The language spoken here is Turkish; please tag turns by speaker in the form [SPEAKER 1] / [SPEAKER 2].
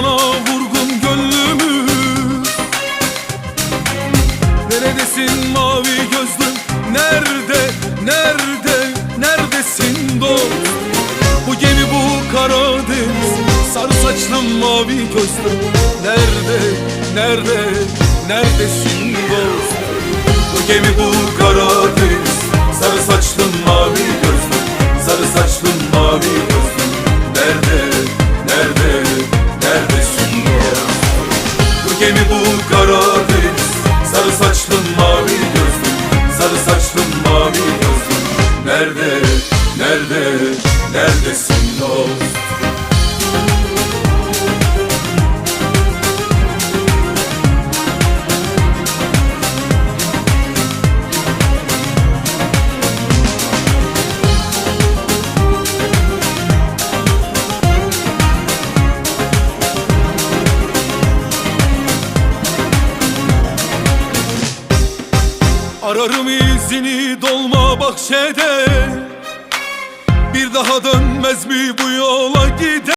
[SPEAKER 1] sana vurgun gönlümü. Neredesin mavi gözlüm? Nerede nerede neredesin dost? Bu gemi bu Karadeniz sarı saçlım mavi gözlüm. Nerede nerede neredesin dost? Bu gemi bu Karadeniz. Sarı saçlı mavi gözlü Sarı saçlı mavi gözlü Nerede, nerede, neredesin dost Ararım izini dolma bahçede. Bir daha dönmez mi bu yola gider